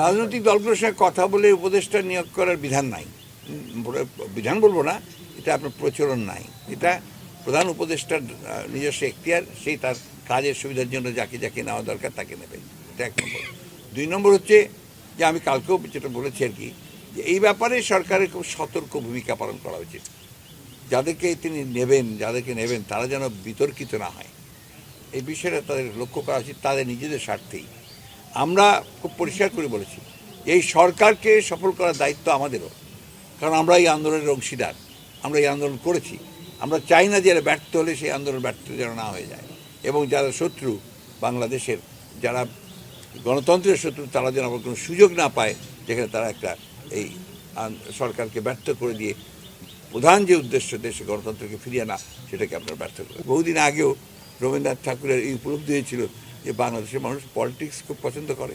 রাজনৈতিক দলগুলোর সঙ্গে কথা বলে উপদেষ্টা নিয়োগ করার বিধান নাই। বিধান বলব না, এটা আপনার প্রচলন নাই। এটা প্রধান উপদেষ্টার নিজস্ব এখতিয়ার, সেই তার কাজের সুবিধার জন্য যাকে যাকে নেওয়া দরকার তাকে নেবেন এটা এক নম্বর। দুই নম্বর হচ্ছে যে আমি কালকেও যেটা বলেছি আর কি, যে এই ব্যাপারে সরকারের খুব সতর্ক ভূমিকা পালন করা উচিত। যাদেরকে তিনি নেবেন, যাদেরকে নেবেন, তারা যেন বিতর্কিত না হয়। এই বিষয়টা তাদের লক্ষ্য করা উচিত, তাদের নিজেদের স্বার্থেই। আমরা খুব পরিষ্কার করে বলেছি, এই সরকারকে সফল করার দায়িত্ব আমাদেরও। কারণ আমরা এই আন্দোলনের অংশীদার, আমরা এই আন্দোলন করেছি। আমরা চাই না যে এরা ব্যর্থ হলে সেই আন্দোলন ব্যর্থ যেন না হয়ে যায়। এবং যারা শত্রু, বাংলাদেশের যারা গণতন্ত্রের শত্রু, তারা যেন আবার কোনো সুযোগ না পায়, যেখানে তারা একটা এই সরকারকে ব্যর্থ করে দিয়ে প্রধান যে উদ্দেশ্য দেশে গণতন্ত্রকে ফিরিয়ে আনা, সেটাকে আপনারা ব্যর্থ করে বহুদিন আগেও রবীন্দ্রনাথ ঠাকুরের এই উপলব্ধি হয়েছিল যে বাংলাদেশের মানুষ পলিটিক্স খুব পছন্দ করে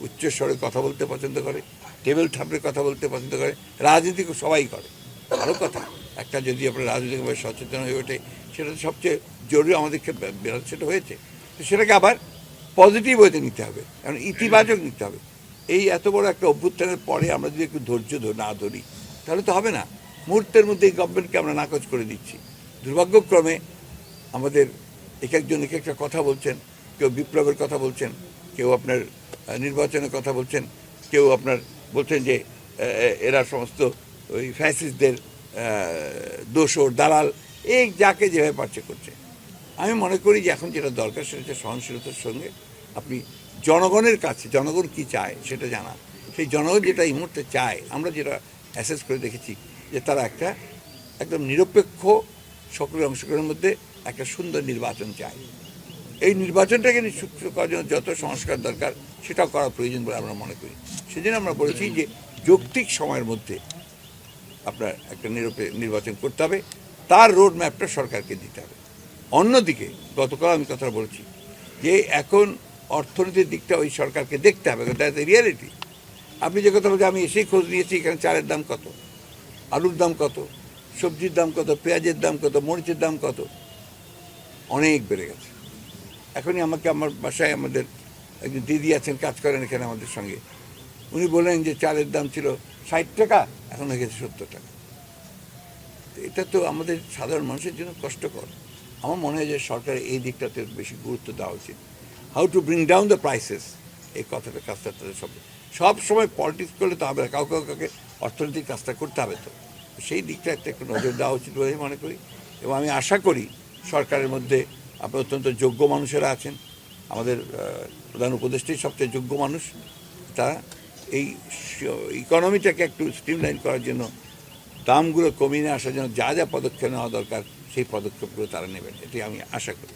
উচ্চ স্বরে কথা বলতে পছন্দ করে টেবিল ঠাপড়ে কথা বলতে পছন্দ করে, রাজনীতি সবাই করে। ভালো কথা। একটা যদি আপনার রাজনৈতিকভাবে সচেতন হয়ে ওঠে, সেটা সবচেয়ে জরুরি আমাদের ক্ষেত্রে সেটা হয়েছে। তো সেটাকে আবার পজিটিভ ওয়েতে নিতে হবে। কারণ ইতিবাচক নিতে হবে। এই এত বড় একটা অভ্যুত্থানের পরে আমরা যদি একটু ধৈর্য না ধরি, তাহলে তো হবে না। মুহূর্তের মধ্যে এই গভর্নমেন্টকে আমরা নাকচ করে দিচ্ছি। দুর্ভাগ্যক্রমে আমাদের এক একজন এক একটা কথা বলছেন কেউ বিপ্লবের কথা বলছেন, কেউ আপনার নির্বাচনের কথা বলছেন, কেউ আপনার বলছেন যে এরা সমস্ত ওই ফ্যাসিস্টদের দোষর, দালাল, এই যাকে যেভাবে পারছে করছে। আমি মনে করি যে এখন যেটা দরকার সেটা হচ্ছে সহনশীলতার সঙ্গে আপনি জনগণের কাছে, জনগণ কি চায় সেটা জানা। সেই জনগণ যেটা এই মুহূর্তে চায়, আমরা যেটা অ্যাসেস করে দেখেছি যে তারা একটা একদম নিরপেক্ষ, সকলের অংশগ্রহণের মধ্যে একটা সুন্দর নির্বাচন চায়। এই নির্বাচনটাকে নিশ্চিত করার জন্য যত সংস্কার দরকার, সেটাও করা প্রয়োজন বলে আমরা মনে করি। সেজন্য আমরা বলেছি যে যৌক্তিক সময়ের মধ্যে আপনার একটা নিরপে নির্বাচন করতে হবে। তার রোড ম্যাপটা সরকারকে দিতে হবে। অন্যদিকে, গতকাল আমি কথা বলছি যে এখন অর্থনীতির দিকটা ওই সরকারকে দেখতে হবে দ্যাট রিয়ালিটি আপনি যে কথা বলছেন, আমি এসেই খোঁজ নিয়েছি, এখানে চালের দাম কত, আলুর দাম কত, সবজির দাম কত, পেঁয়াজের দাম কত, মরিচের দাম কত। অনেক বেড়ে গেছে। এখনই আমাকে আমার বাসায় আমাদের একজন দিদি আছেন, কাজ করেন এখানে আমাদের সঙ্গে। উনি বললেন যে চালের দাম ছিল ষাট টাকা, এখন হয়ে গেছে সত্তর টাকা। এটা তো আমাদের সাধারণ মানুষের জন্য কষ্টকর। আমার মনে হয় যে সরকারের এই দিকটাতে বেশি গুরুত্ব দেওয়া উচিত। How to bring down the prices এই কথাটা, কাজটা তাদের সব সব সময় পলিটিক্স করলে তো হবে কাউকে কাউকে অর্থনৈতিক কাজটা করতে হবে তো। সেই দিকটা একটা একটু নজর দেওয়া উচিত বলে মনে করি। এবং আমি আশা করি সরকারের মধ্যে আপনার অত্যন্ত যোগ্য মানুষেরা আছেন। আমাদের প্রধান উপদেষ্টাই সবচেয়ে যোগ্য মানুষ। তারা এই ইকোনমিটাকে একটু স্ট্রিমলাইন করার জন্য দামগুলো কমিয়ে নিয়ে আসার জন্য যা যা পদক্ষেপ নেওয়া দরকার, সেই পদক্ষেপগুলো তারা নেবেন। এটি আমি আশা করি।